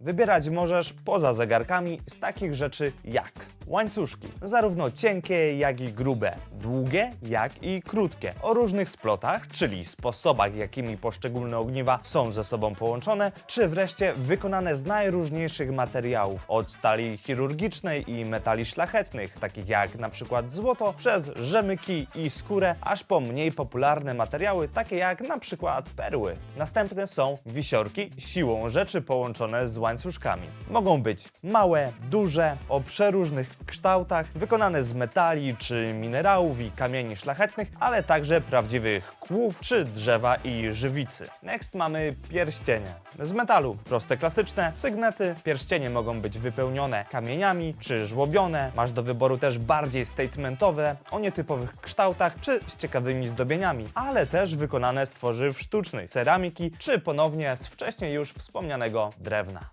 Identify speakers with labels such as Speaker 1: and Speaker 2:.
Speaker 1: Wybierać możesz poza zegarkami z takich rzeczy jak łańcuszki, zarówno cienkie, jak i grube, długie, jak i krótkie, o różnych splotach, czyli sposobach, jakimi poszczególne ogniwa są ze sobą połączone, czy wreszcie wykonane z najróżniejszych materiałów, od stali chirurgicznej i metali szlachetnych, takich jak przykład złoto, przez rzemyki i skórę, aż po mniej popularne materiały, takie jak przykład perły. Następne są wisiorki, siłą rzeczy połączone z łańcuszkami. Mogą być małe, duże, o przeróżnych kształtach, wykonane z metali czy minerałów i kamieni szlachetnych, ale także prawdziwych kłów czy drzewa i żywicy. Next mamy pierścienie. Z metalu, proste, klasyczne, sygnety. Pierścienie mogą być wypełnione kamieniami czy żłobione. Masz do wyboru też bardziej statementowe, o nietypowych kształtach czy z ciekawymi zdobieniami, ale też wykonane z tworzyw sztucznych, ceramiki czy ponownie z wcześniej już wspomnianego drewna.